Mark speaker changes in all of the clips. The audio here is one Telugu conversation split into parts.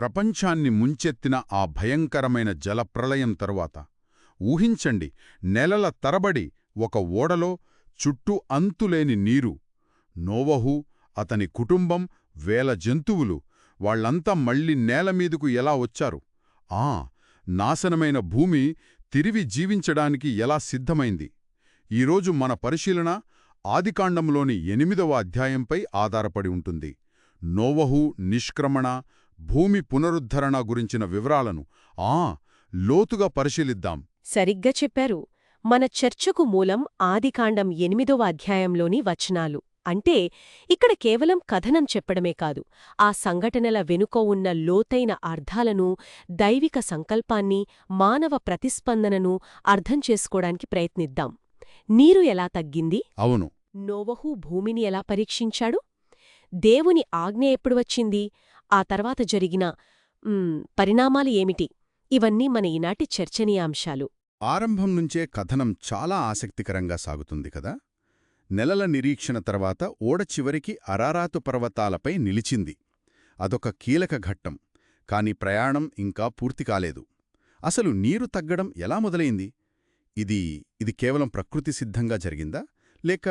Speaker 1: ప్రపంచాన్ని ముంచెత్తిన ఆ భయంకరమైన జలప్రళయం తరువాత ఊహించండి నెలల తరబడి ఒక ఓడలో చుట్టూ అంతులేని నీరు నోవహు అతని కుటుంబం వేల జంతువులు వాళ్ళంతా మళ్ళీ నేలమీదుకు ఎలా వచ్చారు? ఆ నాశనమైన భూమి తిరిగి జీవించడానికి ఎలా సిద్ధమైంది? ఈరోజు మన పరిశీలన ఆదికాండంలోని ఎనిమిదవ అధ్యాయంపై ఆధారపడి ఉంటుంది. నోవహు నిష్క్రమణ భూమి పునరుద్ధరణ గురించిన వివరాలను ఆ లోతుగా పరిశీలిద్దాం.
Speaker 2: సరిగ్గా చెప్పారు. మన చర్చకు మూలం ఆదికాండం ఎనిమిదవ అధ్యాయంలోని వచనాలు. అంటే ఇక్కడ కేవలం కథనం చెప్పడమే కాదు ఆ సంఘటనల వెనుక ఉన్న లోతైన అర్థాలను దైవిక సంకల్పాన్ని మానవ ప్రతిస్పందనను అర్థం చేసుకోవడానికి ప్రయత్నిద్దాం. నీరు ఎలా తగ్గింది?
Speaker 1: అవును.
Speaker 2: నోవహు భూమిని ఎలా పరీక్షించాడు? దేవుని ఆజ్ఞ ఎప్పుడు వచ్చింది? ఆ తర్వాత జరిగిన పరిణామాలు ఏమిటి? ఇవన్నీ మన ఈనాటి చర్చనీయాంశాలు.
Speaker 1: ఆరంభం నుంచే కథనం చాలా ఆసక్తికరంగా సాగుతుంది కదా? నెలల నిరీక్షణ తర్వాత ఓడ చివరికి అరారాతు పర్వతాలపై నిలిచింది. అదొక కీలక ఘట్టం కాని ప్రయాణం ఇంకా పూర్తి కాలేదు. అసలు నీరు తగ్గడం ఎలా మొదలైంది? ఇది ఇది కేవలం ప్రకృతి సిద్ధంగా జరిగిందా? లేక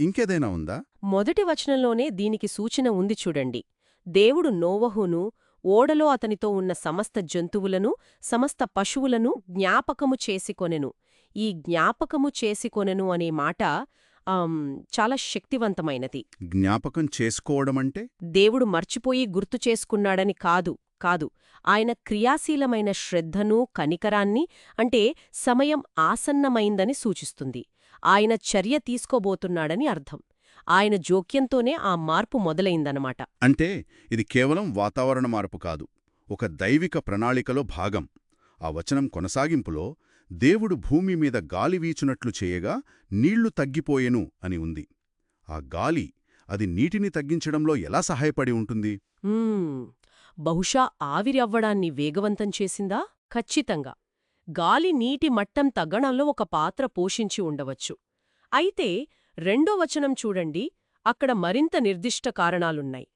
Speaker 1: ఇంకేదైనా ఉందా?
Speaker 2: మొదటి వచనంలోనే దీనికి సూచన ఉంది చూడండి. దేవుడు నోవహును ఓడలో అతనితో ఉన్న సమస్త జంతువులను సమస్త పశువులను జ్ఞాపకము చేసికొనెను. ఈ జ్ఞాపకము చేసికొనెను అనే మాట చాలా శక్తివంతమైనది.
Speaker 1: జ్ఞాపకం చేసుకోవడమంటే?
Speaker 2: దేవుడు మర్చిపోయి గుర్తు చేసుకున్నాడని కాదు కాదు. ఆయన క్రియాశీలమైన శ్రద్ధను కనికరాన్ని అంటే సమయం ఆసన్నమైందని సూచిస్తుంది. ఆయన చర్య తీసుకోబోతున్నాడని అర్థం. ఆయన జోక్యంతోనే ఆ మార్పు మొదలైందనమాట
Speaker 1: అంటే ఇది కేవలం వాతావరణ మార్పు కాదు ఒక దైవిక ప్రణాళికలో భాగం. ఆ వచనం కొనసాగింపులో దేవుడు భూమి మీద గాలి వీచునట్లు చేయగా నీళ్ళు తగ్గిపోయెను అని ఉంది. ఆ గాలి అది నీటిని తగ్గించడంలో ఎలా సహాయపడి ఉంటుంది.
Speaker 2: బహుశా ఆవిరి అవ్వడాన్ని వేగవంతం చేసిందా? ఖచ్చితంగా. గాలి నీటి మట్టం తగ్గడంలో ఒక పాత్ర పోషించి ఉండవచ్చు. అయితే రెండో వచనం చూడండి. అక్కడ మరింత నిర్దిష్ట కారణాలున్నాయి.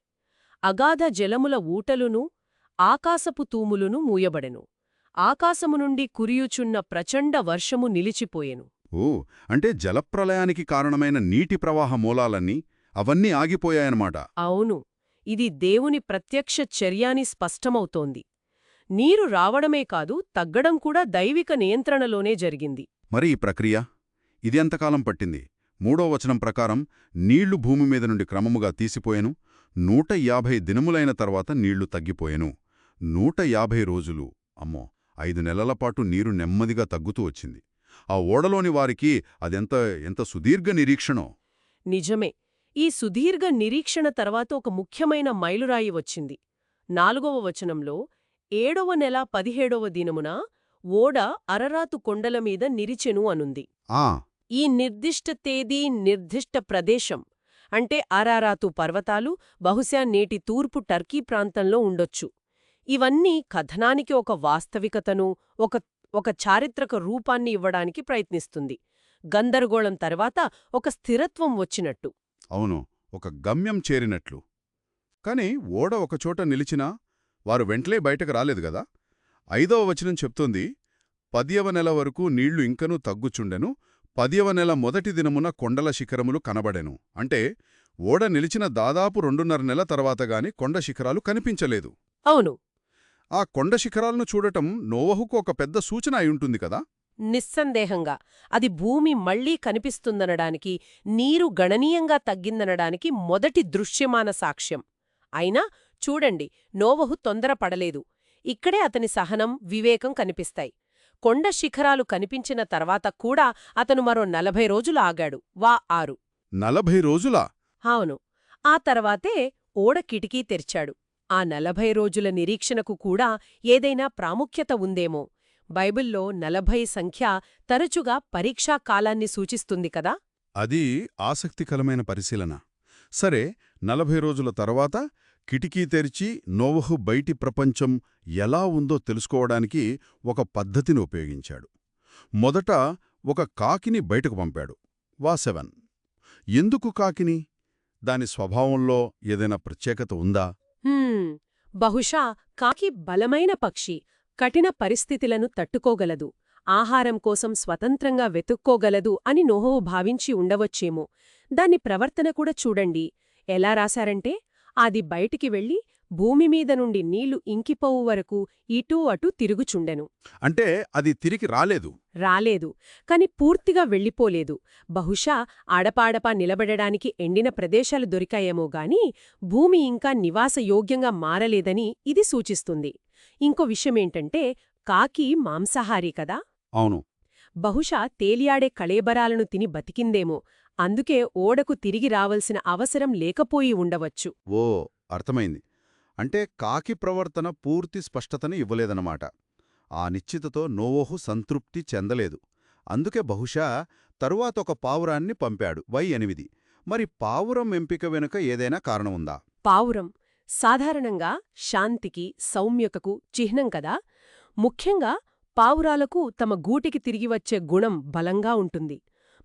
Speaker 2: అగాధ జలముల ఊటలును ఆకాశపు తూములును మూయబడెను. ఆకాశము నుండి కురియుచున్న ప్రచండ వర్షము నిలిచిపోయెను.
Speaker 1: ఓ అంటే జలప్రలయానికి కారణమైన నీటి ప్రవాహ మూలాలన్నీ అవన్నీ ఆగిపోయాయన్నమాట.
Speaker 2: అవును. ఇది దేవుని ప్రత్యక్ష చర్యాని స్పష్టమవుతోంది. నీరు రావడమే కాదు తగ్గడం కూడా దైవిక నియంత్రణలోనే జరిగింది.
Speaker 1: మరి ఈ ప్రక్రియ? ఇది ఎంతకాలం పట్టింది? మూడో వచనం ప్రకారం నీళ్ళు భూమి మీద నుండి క్రమముగా తీసిపోయెను. నూట యాభై దినములైన తర్వాత నీళ్ళు తగ్గిపోయెను. నూట యాభై రోజులు. అమ్మో! ఐదు నెలల పాటు నీరు నెమ్మదిగా తగ్గుతూ వచ్చింది. ఆ ఓడలోని వారికి అదెంత ఎంత సుదీర్ఘ నిరీక్షణో!
Speaker 2: నిజమే. ఈ సుదీర్ఘ నిరీక్షణ తర్వాత ఒక ముఖ్యమైన మైలురాయి వచ్చింది. నాలుగవ వచనంలో ఏడవ నెల పదిహేడవ దినమున ఓడ అరరాతు కొండల మీద నిరిచెను అనుంది.
Speaker 1: ఆ!
Speaker 2: ఈ నిర్దిష్ట తేదీ నిర్దిష్ట ప్రదేశం అంటే అరారాతు పర్వతాలు బహుశా నేటి తూర్పు టర్కీ ప్రాంతంలో ఉండొచ్చు. ఇవన్నీ కథనానికి ఒక వాస్తవికతను ఒక ఒక చారిత్రక రూపాన్ని ఇవ్వడానికి ప్రయత్నిస్తుంది. గందరగోళం తర్వాత ఒక స్థిరత్వం వచ్చినట్టు.
Speaker 1: అవును ఒక గమ్యం చేరినట్లు. కాని ఓడ ఒకచోట నిలిచినా వారు వెంటలే బయటకు రాలేదు గదా ఐదవ వచనం చెప్తోంది పదియవ నెల వరకు నీళ్ళు ఇంకనూ తగ్గుచుండెను పదియవ నెల మొదటి దినమున కొండల శిఖరములు కనబడెను. అంటే ఓడ నిలిచిన దాదాపు రెండున్నర నెల తర్వాత గాని కొండ శిఖరాలు కనిపించలేదు.
Speaker 2: అవును.
Speaker 1: ఆ కొండ శిఖరాలను చూడటం నోవహుకు ఒక పెద్ద సూచన అయుంటుంది కదా?
Speaker 2: నిస్సందేహంగా. అది భూమి మళ్ళీ కనిపిస్తుందనడానికి నీరు గణనీయంగా తగ్గిందనడానికి మొదటి దృశ్యమాన సాక్ష్యం. అయినా చూడండి నోవహు తొందరపడలేదు. ఇక్కడే అతని సహనం వివేకం కనిపిస్తాయి. కొండ శిఖరాలు కనిపించిన తర్వాత కూడా అతను మరో నలభై రోజులు ఆగాడు. వా ఆరు.
Speaker 1: నలభై రోజులా?
Speaker 2: అవును. ఆ తర్వాతే ఓడ కిటికీ తెరిచాడు. ఆ నలభై రోజుల నిరీక్షణకు కూడా ఏదైనా ప్రాముఖ్యత ఉందేమో. బైబిల్లో నలభై సంఖ్య తరచుగా పరీక్షా కాలాన్ని సూచిస్తుంది కదా?
Speaker 1: అది ఆసక్తికరమైన పరిశీలన. సరే నలభై రోజుల తర్వాత కిటికీ తెరిచి నోవహు బయటి ప్రపంచం ఎలా ఉందో తెలుసుకోవడానికి ఒక పద్ధతిని ఉపయోగించాడు. మొదట ఒక కాకిని బయటకు పంపాడు వాసెవన్. ఎందుకు కాకిని? దాని స్వభావంలో ఏదైనా ప్రత్యేకత ఉందా?
Speaker 2: బహుశా కాకి బలమైన పక్షి కఠిన పరిస్థితులను తట్టుకోగలదు ఆహారం కోసం స్వతంత్రంగా వెతుక్కోగలదు అని నోహో భావించి ఉండవచ్చేమో. దాని ప్రవర్తన కూడా చూడండి. ఎలా రాశారంటే అది బయటికి వెళ్ళి భూమి మీద నుండి నీళ్ళు ఇంకిపోవు వరకు ఇటూ అటూ తిరుగుచుండెను.
Speaker 1: అంటే అది తిరిగి రాలేదు.
Speaker 2: రాలేదు. కాని పూర్తిగా వెళ్ళిపోలేదు. బహుశా ఆడపాడపా నిలబడడానికి ఎండిన ప్రదేశాలు దొరికాయేమో గాని భూమి ఇంకా నివాసయోగ్యంగా మారలేదని ఇది సూచిస్తుంది. ఇంకో విషయమేంటంటే కాకి మాంసాహారి కదా?
Speaker 1: అవును.
Speaker 2: బహుశా తేలియాడే కళేబరాలను తిని బతికిందేమో. అందుకే ఓడకు తిరిగి రావలసిన అవసరం లేకపోయి ఉండవచ్చు.
Speaker 1: ఓ అర్థమైంది. అంటే కాకి ప్రవర్తన పూర్తి స్పష్టతని ఇవ్వలేదన్నమాట. ఆ నిశ్చితతో నోవోహు సంతృప్తి చెందలేదు. అందుకే బహుశా తరువాత ఒక పావురాన్ని పంపాడు వై ఎనిమిది. మరి పావురం ఎంపిక వెనుక ఏదైనా కారణం ఉందా?
Speaker 2: పావురం. సాధారణంగా శాంతికి సౌమ్యతకు చిహ్నం కదా. ముఖ్యంగా పావురాలకు తమ గూటికి తిరిగి వచ్చే గుణం బలంగా ఉంటుంది.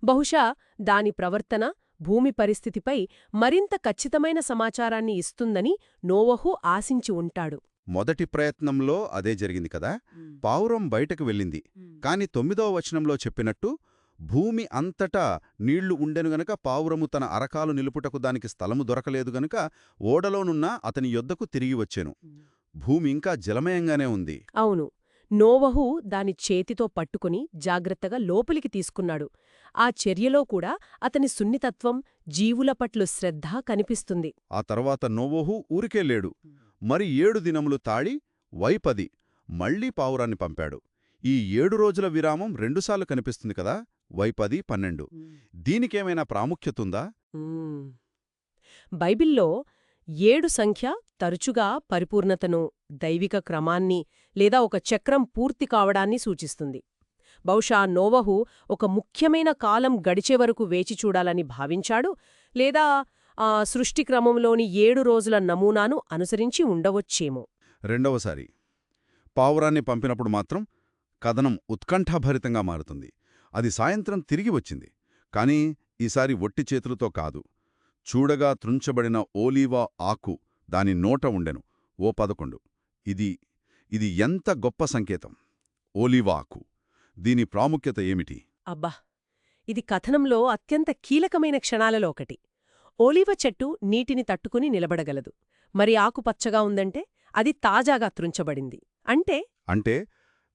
Speaker 2: బహుశా దాని ప్రవర్తన భూమి పరిస్థితిపై మరింత ఖచ్చితమైన సమాచారాన్ని ఇస్తుందని నోవహు ఆశించి ఉంటాడు.
Speaker 1: మొదటి ప్రయత్నంలో అదే జరిగింది కదా? పావురం బయటకు వెళ్ళింది. కాని తొమ్మిదవ వచనంలో చెప్పినట్టు భూమి అంతటా నీళ్ళు ఉండెను గనక పావురము తన అరకాలు నిలుపుటకు దానికి స్థలము దొరకలేదు గనుక ఓడలోనున్న అతని యొద్దకు తిరిగి వచ్చెను. భూమి ఇంకా జలమయంగానే ఉంది.
Speaker 2: అవును. నోవహు దాని చేతితో పట్టుకుని జాగ్రత్తగా లోపలికి తీసుకున్నాడు. ఆ చర్యలో కూడా అతని సున్నితత్వం జీవుల పట్ల శ్రద్ధ కనిపిస్తుంది.
Speaker 1: ఆ తర్వాత నోవోహు ఊరికే లేడు. మరి ఏడు దినములు తాళి వైపది మళ్ళీ పావురాన్ని పంపాడు. ఈ ఏడు రోజుల విరామం రెండుసార్లు కనిపిస్తుంది కదా వైపది పన్నెండు. దీనికేమైనా ప్రాముఖ్యతుందా.
Speaker 2: బైబిల్లో ఏడు సంఖ్య తరచుగా పరిపూర్ణతను దైవిక క్రమాన్ని లేదా ఒక చక్రం పూర్తి కావడాన్ని సూచిస్తుంది. బహుశా నోవహు ఒక ముఖ్యమైన కాలం గడిచే వరకు వేచి చూడాలని భావించాడు లేదా ఆ సృష్టి క్రమంలోని ఏడు రోజుల నమూనాను అనుసరించి ఉండవచ్చేమో.
Speaker 1: రెండవసారి. పావురాన్ని పంపినప్పుడు మాత్రం కథనం ఉత్కంఠాభరితంగా మారుతుంది. అది సాయంత్రం తిరిగి వచ్చింది. కాని ఈసారి ఒట్టి చేతులతో కాదు. చూడగా త్రుంచబడిన ఓలీవా ఆకు దాని నోట ఉండెను. ఓ పదకొండు. ఇది ఇది ఎంత గొప్ప సంకేతం. ఓలీవా ఆకు దీని ప్రాముఖ్యత ఏమిటి?
Speaker 2: అబ్బా! ఇది కథనంలో అత్యంత కీలకమైన క్షణాలలో ఒకటి. ఓలివ చెట్టు నీటిని తట్టుకుని నిలబడగలదు. మరి ఆకుపచ్చగా ఉందంటే అది తాజాగా త్రుంచబడింది. అంటే?
Speaker 1: అంటే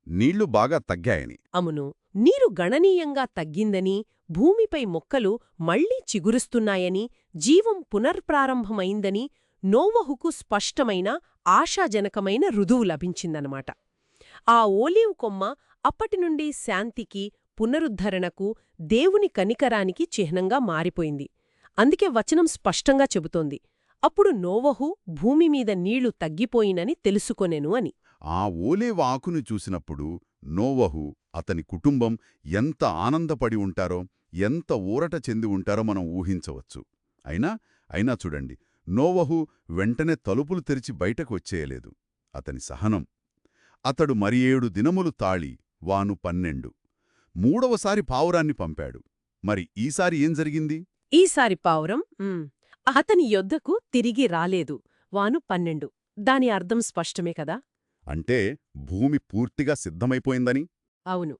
Speaker 1: నీళ్ళు బాగా తగ్గాయని.
Speaker 2: అమును నీరు గణనీయంగా తగ్గిందని భూమిపై మొక్కలు మళ్ళీ చిగురుస్తున్నాయని జీవం పునర్ప్రారంభమైందని నోవహుకు స్పష్టమైన ఆశాజనకమైన రుదువు లభించిందనమాట. ఆ ఓలీవ్ కొమ్మ అప్పటినుండి శాంతికి పునరుద్ధరణకు దేవుని కనికరానికి చిహ్నంగా మారిపోయింది. అందుకే వచనం స్పష్టంగా చెబుతోంది. అప్పుడు నోవహు భూమి మీద నీళ్ళు తగ్గిపోయినని తెలుసుకొనెను అని.
Speaker 1: ఆ ఓలేవ ఆకును చూసినప్పుడు నోవహు అతని కుటుంబం ఎంత ఆనందపడి ఉంటారో ఎంత ఊరట చెంది ఉంటారో మనం ఊహించవచ్చు. అయినా అయినా చూడండి నోవహు వెంటనే తలుపులు తెరిచి బయటకు వచ్చేయలేదు. అతని సహనం. అతడు మరి ఏడు దినములు తాళి వాను పన్నెండు. మూడవసారి పావురాన్ని పంపాడు. మరి ఈసారి ఏం జరిగింది?
Speaker 2: ఈసారి పావురం అతని యొద్దకు తిరిగి రాలేదు. వాను పన్నెండు. దాని అర్థం స్పష్టమే కదా?
Speaker 1: అంటే భూమి పూర్తిగా సిద్ధమైపోయిందని?
Speaker 2: అవును.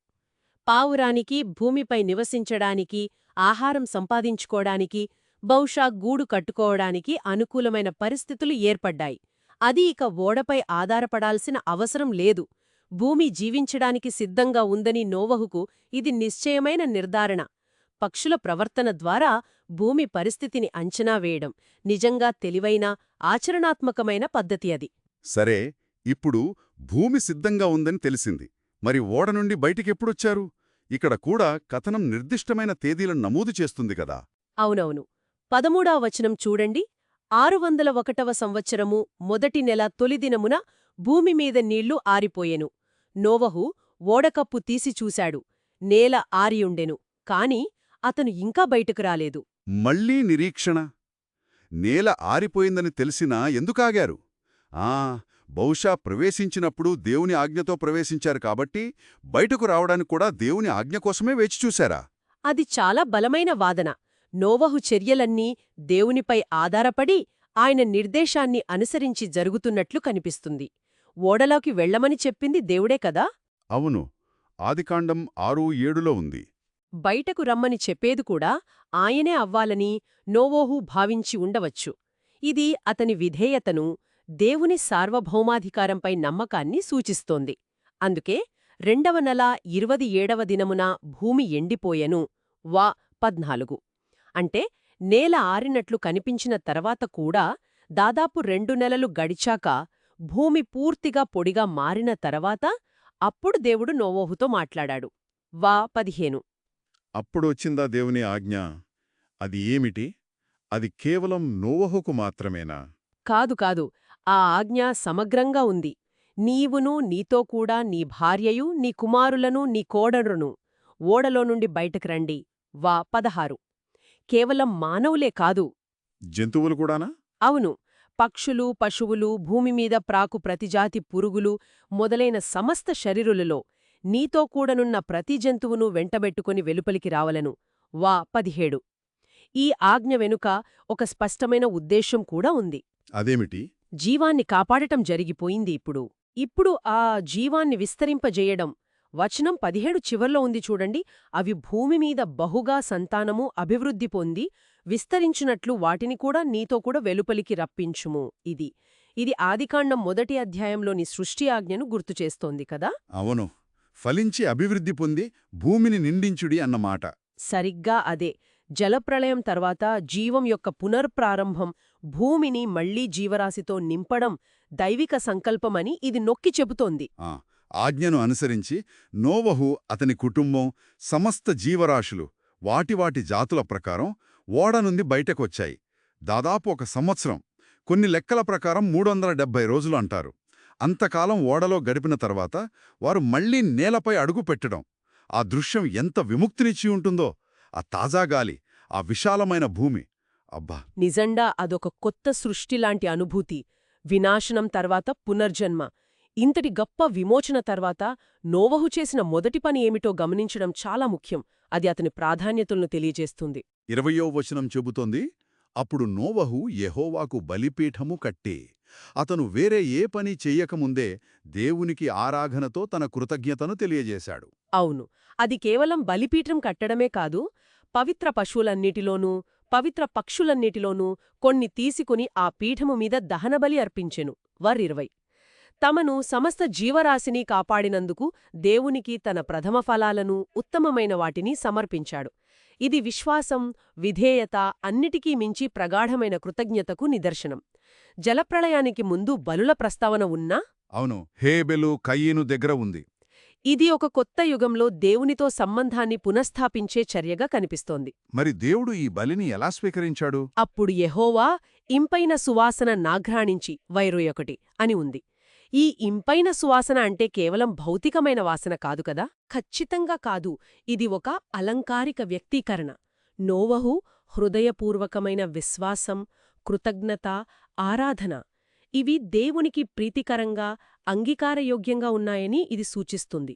Speaker 2: పావురానికి భూమిపై నివసించడానికి ఆహారం సంపాదించుకోవడానికి బహుశా గూడు కట్టుకోవడానికి అనుకూలమైన పరిస్థితులు ఏర్పడ్డాయి. అది ఇక ఓడపై ఆధారపడాల్సిన అవసరం లేదు. భూమి జీవించడానికి సిద్ధంగా ఉందని నోవహుకు ఇది నిశ్చయమైన నిర్ధారణ. పక్షుల ప్రవర్తన ద్వారా భూమి పరిస్థితిని అంచనా వేయడం నిజంగా తెలివైన ఆచరణాత్మకమైన పద్ధతి అది.
Speaker 1: సరే ఇప్పుడు భూమి సిద్ధంగా ఉందని తెలిసింది. మరి ఓడ నుండి బయటికెప్పుడొచ్చారు ఇక్కడ కూడా కథనం నిర్దిష్టమైన తేదీలను నమోదు చేస్తుంది కదా?
Speaker 2: అవునవును. పదమూడవ వచనం చూడండి. ఆరు వందల ఒకటవ సంవత్సరము మొదటి నెల తొలిదినమున భూమి మీద నీళ్ళు ఆరిపోయెను. నోవహు ఓడకప్పు తీసి చూశాడు. నేల ఆరియుండెను. కాని అతను ఇంకా బయటకు రాలేదు.
Speaker 1: మళ్ళీ నిరీక్షణ? నేల ఆరిపోయిందని తెలిసినా ఎందుకాగారు? ఆ బహుశా ప్రవేశించినప్పుడు దేవుని ఆజ్ఞతో ప్రవేశించారు కాబట్టి బయటకు రావడానికి కూడా దేవుని ఆజ్ఞ కోసమే వేచిచూశారా
Speaker 2: అది చాలా బలమైన వాదన. నోవహు చర్యలన్నీ దేవునిపై ఆధారపడి ఆయన నిర్దేశాన్ని అనుసరించి జరుగుతున్నట్లు కనిపిస్తుంది. ఓడలోకి వెళ్ళమని చెప్పింది దేవుడే కదా?
Speaker 1: అవును. ఆదికాండం ఆరు ఏడులో ఉంది.
Speaker 2: బయటకు రమ్మని చెప్పేది కూడా ఆయనే అవ్వాలని నోవోహు భావించి ఉండవచ్చు. ఇది అతని విధేయతను దేవుని సార్వభౌమాధికారంపై నమ్మకాన్ని సూచిస్తోంది. అందుకే రెండవ నెల ఇరవది ఏడవ దినమున భూమి ఎండిపోయెను. వా పద్నాలుగు. అంటే నేల ఆరినట్లు కనిపించిన తర్వాత కూడా దాదాపు రెండు నెలలు గడిచాక భూమి పూర్తిగా పొడిగా మారిన తర్వాత అప్పుడు దేవుడు నోవోహుతో మాట్లాడాడు. వా పదిహేను.
Speaker 1: అప్పుడొచ్చిందా దేవుని ఆజ్ఞ? అది ఏమిటి? అది కేవలం నోవహుకు మాత్రమేనా?
Speaker 2: కాదు కాదు ఆ ఆజ్ఞ సమగ్రంగా ఉంది. నీవును నీతో కూడా నీ భార్యయు నీ కుమారులను నీ కోడరును ఓడలో నుండి బయటకు రండి. వా పదహారు. కేవలం మానవులే కాదు.
Speaker 1: జంతువులు కూడానా?
Speaker 2: అవును. పక్షులు పశువులు భూమిమీద ప్రాకు ప్రతిజాతి పురుగులు మొదలైన సమస్త శరీరులలో నీతో కూడనున్న ప్రతి జంతువును వెంటబెట్టుకుని వెలుపలికి రావలను. వా పదిహేడు. ఈ ఆజ్ఞ వెనుక ఒక స్పష్టమైన ఉద్దేశం కూడా ఉంది.
Speaker 1: అదేమిటి?
Speaker 2: జీవాన్ని కాపాడటం జరిగిపోయింది ఇప్పుడు. ఇప్పుడు ఆ జీవాన్ని విస్తరింపజేయడం వచనం పదిహేడు చివర్లో ఉంది చూడండి. అవి భూమిమీద బహుగా సంతానము అభివృద్ధి పొంది విస్తరించినట్లు వాటిని కూడా నీతో కూడా వెలుపలికి రప్పించుము. ఇది ఇది ఆదికాండం మొదటి అధ్యాయంలోని సృష్టి ఆజ్ఞను గుర్తుచేస్తోంది కదా?
Speaker 1: అవును. ఫలించి అభివృద్ధి పొంది భూమిని నిండించుడి అన్నమాట.
Speaker 2: సరిగ్గా అదే. జలప్రళయం తర్వాత జీవం యొక్క పునర్ప్రారంభం భూమిని మళ్ళీ జీవరాశితో నింపడం దైవిక సంకల్పమని ఇది నొక్కి చెబుతోంది.
Speaker 1: ఆజ్ఞను అనుసరించి నోవహు అతని కుటుంబం సమస్త జీవరాశులు వాటి వాటి జాతుల ప్రకారం ఓడ నుండి బయటకొచ్చాయి. దాదాపు ఒక సంవత్సరం కొన్ని లెక్కల ప్రకారం మూడొందల డెబ్బై రోజులు అంటారు. అంతకాలం ఓడలో గడిపిన తర్వాత వారు మళ్ళీ నేలపై అడుగు పెట్టడం ఆ దృశ్యం ఎంత విముక్తినిచ్చి ఉంటుందో ఆ తాజా గాలి ఆ విశాలమైన భూమి. అబ్బా!
Speaker 2: నిజండా అదొక కొత్త సృష్టిలాంటి అనుభూతి. వినాశనం తర్వాత పునర్జన్మ. ఇంతటి గొప్ప విమోచన తర్వాత నోవహు చేసిన మొదటి పని ఏమిటో గమనించడం చాలా ముఖ్యం. అది అతని ప్రాధాన్యతలను తెలియజేస్తుంది.
Speaker 1: ఇరవయో వచనం చెబుతోంది అప్పుడు నోవహు యెహోవాకు బలిపీఠము కట్టే అతను వేరే ఏ పని చెయ్యకముందే దేవునికి ఆరాధనతో తన కృతజ్ఞతను తెలియజేశాడు.
Speaker 2: అవును. అది కేవలం బలిపీఠం కట్టడమే కాదు పవిత్ర పశువులన్నిటిలోనూ పవిత్ర పక్షులన్నిటిలోనూ కొన్ని తీసుకుని ఆ పీఠము మీద దహనబలి అర్పించెను. వర్ఇరవై తమను సమస్త జీవరాశిని కాపాడినందుకు దేవునికి తన ప్రథమ ఫలాలను ఉత్తమమైన వాటిని సమర్పించాడు. ఇది విశ్వాసం విధేయత అన్నిటికీ మించి ప్రగాఢమైన కృతజ్ఞతకు నిదర్శనం. జలప్రళయానికి ముందు బలుల ప్రస్తావన ఉన్నా?
Speaker 1: అవును హేబెలు కయ్యను దగ్గర ఉంది.
Speaker 2: ఇది ఒక కొత్త యుగంలో దేవునితో సంబంధాన్ని పునఃస్థాపించే చర్యగా కనిపిస్తోంది.
Speaker 1: మరి దేవుడు ఈ బలిని ఎలా స్వీకరించాడు?
Speaker 2: అప్పుడు యెహోవా ఇంపైన సువాసన నాఘ్రాణించి వైరొయొకటి అని ఉంది. ఈ ఇంపైన సువాసన అంటే కేవలం భౌతికమైన వాసన కాదు కదా? ఖచ్చితంగా కాదు. ఇది ఒక అలంకారిక వ్యక్తీకరణ. నోవహు హృదయపూర్వకమైన విశ్వాసం కృతజ్ఞత ఆరాధన. ఇవి దేవునికి ప్రీతికరంగా అంగీకారయోగ్యంగా ఉన్నాయని ఇది సూచిస్తుంది.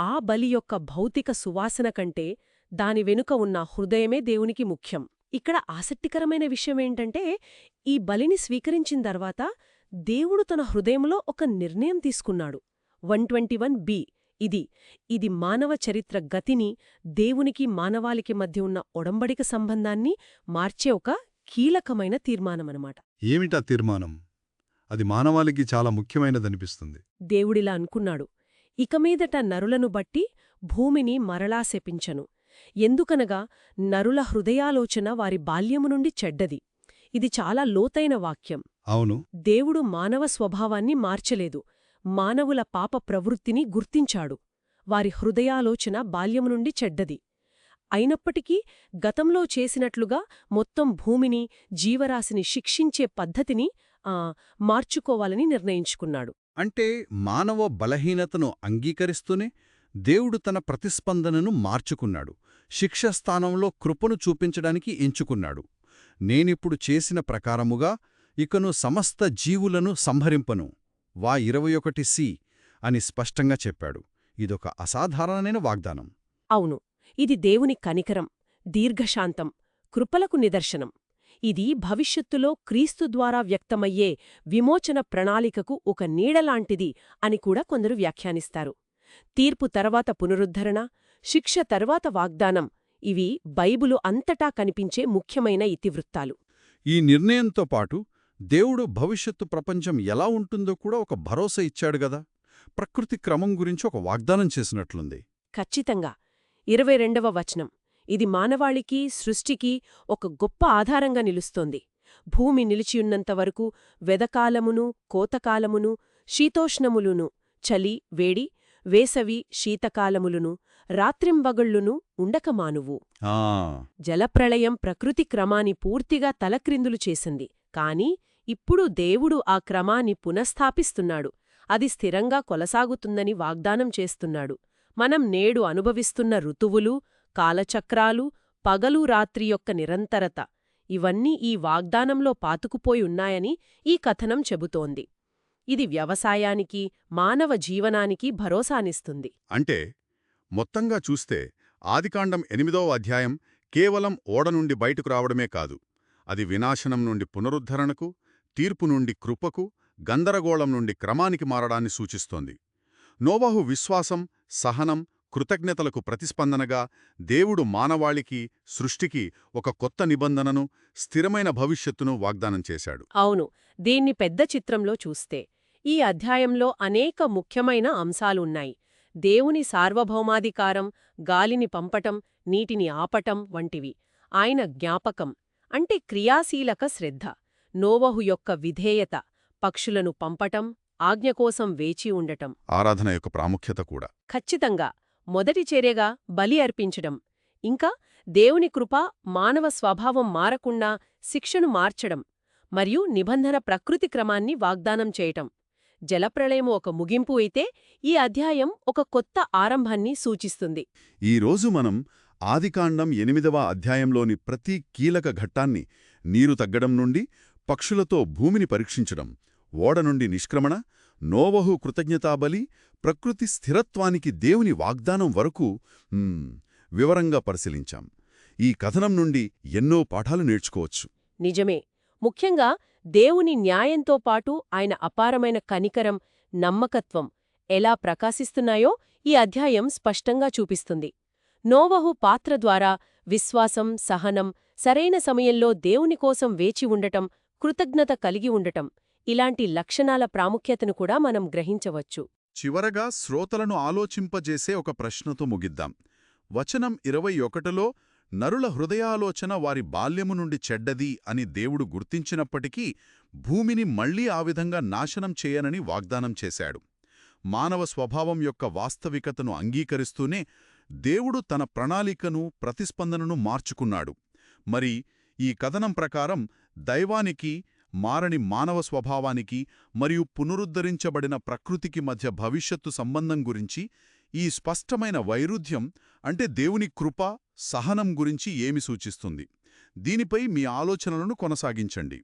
Speaker 2: ఆ బలి యొక్క భౌతిక సువాసన కంటే దాని వెనుక ఉన్న హృదయమే దేవునికి ముఖ్యం. ఇక్కడ ఆసక్తికరమైన విషయమేంటంటే ఈ బలిని స్వీకరించిన తర్వాత దేవుడు తన హృదయంలో ఒక నిర్ణయం తీసుకున్నాడు. One twenty one B. ఇది ఇది మానవ చరిత్ర గతిని దేవునికి మానవాళికి మధ్య ఉన్న ఒడంబడిక సంబంధాన్ని మార్చే ఒక కీలకమైన తీర్మానమనమాట.
Speaker 3: ఏమిటా తీర్మానం? అది మానవాళికి చాలా ముఖ్యమైనదనిపిస్తుంది.
Speaker 2: దేవుడిలా అనుకున్నాడు. ఇక మీదట నరులను బట్టి భూమిని మరలా శపించను. ఎందుకనగా నరుల హృదయాలోచన వారి బాల్యము నుండి చెడ్డది. ఇది చాలా లోతైన వాక్యం.
Speaker 3: అవును.
Speaker 2: దేవుడు మానవ స్వభావాన్ని మార్చలేదు. మానవుల పాప ప్రవృత్తిని గుర్తించాడు. వారి హృదయాలోచన బాల్యము నుండి చెడ్డది. అయినప్పటికీ గతంలో చేసినట్లుగా మొత్తం భూమిని జీవరాశిని శిక్షించే పద్ధతిని ఆ, మార్చుకోవాలని నిర్ణయించుకున్నాడు.
Speaker 1: అంటే మానవ బలహీనతను అంగీకరిస్తూనే దేవుడు తన ప్రతిస్పందనను మార్చుకున్నాడు. శిక్ష స్థానంలో కృపను చూపించడానికి ఎంచుకున్నాడు. నేనిప్పుడు చేసిన ప్రకారముగా ఇకను సమస్త జీవులను సంహరింపను. వా ఇరవై ఒకటి సి అని స్పష్టంగా చెప్పాడు. ఇదొక అసాధారణమైన వాగ్దానం.
Speaker 2: అవును. ఇది దేవుని కనికరం దీర్ఘశాంతం కృపలకు నిదర్శనం. ఇది భవిష్యత్తులో క్రీస్తు ద్వారా వ్యక్తమయ్యే విమోచన ప్రణాళికకు ఒక నీడలాంటిది అని కూడా కొందరు వ్యాఖ్యానిస్తారు. తీర్పు తర్వాత పునరుద్ధరణ శిక్ష తర్వాత వాగ్దానం ఇవి బైబులు అంతటా కనిపించే ముఖ్యమైన ఇతివృత్తాలు.
Speaker 1: ఈ నిర్ణయంతో పాటు దేవుడు భవిష్యత్తు ప్రపంచం ఎలా ఉంటుందో కూడా ఒక భరోసా ఇచ్చాడు గదా. ప్రకృతి క్రమం గురించి ఒక వాగ్దానం చేసినట్లుంది.
Speaker 2: ఖచ్చితంగా. ఇరవై రెండవ వచనం. ఇది మానవాళికి సృష్టికి ఒక గొప్ప ఆధారంగా నిలుస్తోంది. భూమి నిలిచియున్నంతవరకు వెదకాలమును కోతకాలమును శీతోష్ణములును చలి వేడి వేసవి శీతకాలములును రాత్రింబగళ్ళును ఉండకమానువు. జలప్రళయం ప్రకృతి క్రమాన్ని పూర్తిగా తలక్రిందులు చేసింది. కాని ఇప్పుడు దేవుడు ఆ క్రమాన్ని పునఃస్థాపిస్తున్నాడు. అది స్థిరంగా కొనసాగుతుందని వాగ్దానం చేస్తున్నాడు. మనం నేడు అనుభవిస్తున్న ఋతువులు కాలచక్రాలు పగలు రాత్రి యొక్క నిరంతరత ఇవన్నీ ఈ వాగ్దానంలో పాతుకుపోయి ఉన్నాయని ఈ కథనం చెబుతోంది. ఇది వ్యవసాయానికి మానవ జీవనానికి భరోసానిస్తుంది.
Speaker 1: అంటే మొత్తంగా చూస్తే ఆదికాండం ఎనిమిదవ అధ్యాయం కేవలం ఓడ నుండి బయటకు రావడమే కాదు. అది వినాశనం నుండి పునరుద్ధరణకు తీర్పు నుండి కృపకు గందరగోళం నుండి క్రమానికి మారడాన్ని సూచిస్తోంది. నోవాహు విశ్వాసం సహనం కృతజ్ఞతలకు ప్రతిస్పందనగా దేవుడు మానవాళికి సృష్టికి ఒక కొత్త నిబంధనను స్థిరమైన భవిష్యత్తును వాగ్దానం చేశాడు.
Speaker 2: అవును దీన్ని పెద్ద చిత్రంలో చూస్తే ఈ అధ్యాయంలో అనేక ముఖ్యమైన అంశాలున్నాయి. దేవుని సార్వభౌమాధికారం గాలిని పంపటం నీటిని ఆపటం వంటివి. ఆయన జ్ఞాపకం అంటే క్రియాశీలక శ్రద్ధ. నోవహు యొక్క విధేయత పక్షులను పంపటం ఆజ్ఞ కోసం వేచి ఉండటం.
Speaker 1: ఆరాధన యొక్క ప్రాముఖ్యత కూడా.
Speaker 2: ఖచ్చితంగా మొదటి చర్యగా బలి అర్పించడం. ఇంకా దేవుని కృప మానవ స్వభావం మారకుండా శిక్షను మార్చడం మరియు నిబంధన ప్రకృతి క్రమాన్ని వాగ్దానం చేయటం. జలప్రళయము ఒక ముగింపు అయితే ఈ అధ్యాయం ఒక కొత్త ఆరంభాన్ని సూచిస్తుంది.
Speaker 1: ఈరోజు మనం ఆదికాండం ఎనిమిదవ అధ్యాయంలోని ప్రతి కీలక ఘట్టాన్ని నీరు తగ్గడం నుండి పక్షులతో భూమిని పరీక్షించడం ఓడ నుండి నిష్క్రమణ నోవహు కృతజ్ఞతాబలి ప్రకృతి స్థిరత్వానికి దేవుని వాగ్దానం వరకు వివరంగా పరిశీలించాం. ఈ కథనం నుండి ఎన్నో పాఠాలు నేర్చుకోవచ్చు.
Speaker 2: నిజమే ముఖ్యంగా దేవుని న్యాయంతో పాటు ఆయన అపారమైన కనికరం నమ్మకత్వం ఎలా ప్రకాశిస్తున్నాయో ఈ అధ్యాయం స్పష్టంగా చూపిస్తుంది. నోవహు పాత్ర ద్వారా విశ్వాసం సహనం సరైన సమయంలో దేవుని కోసం వేచి ఉండటం కృతజ్ఞత కలిగి ఉండటం ఇలాంటి లక్షణాల ప్రాముఖ్యతను కూడా మనం గ్రహించవచ్చు.
Speaker 1: చివరగా శ్రోతలను ఆలోచింపజేసే ఒక ప్రశ్నతో ముగిద్దాం. వచనం ఇరవై ఒకటిలో నరుల హృదయాలోచన వారి బాల్యము నుండి చెడ్డది అని దేవుడు గుర్తించినప్పటికీ భూమిని మళ్ళీ ఆ విధంగా నాశనం చేయనని వాగ్దానం చేశాడు. మానవ స్వభావం యొక్క వాస్తవికతను అంగీకరిస్తూనే దేవుడు తన ప్రణాళికను ప్రతిస్పందనను మార్చుకున్నాడు. మరి ఈ కథనం ప్రకారం దైవానికి మారని మానవ స్వభావానికి మరియు పునరుద్ధరించబడిన ప్రకృతికి మధ్య భవిష్యత్తు సంబంధం గురించి ఈ స్పష్టమైన వైరుధ్యం అంటే దేవుని కృప సహనం గురించి ఏమి సూచిస్తుంది? దీనిపై మీ ఆలోచనలను కొనసాగించండి.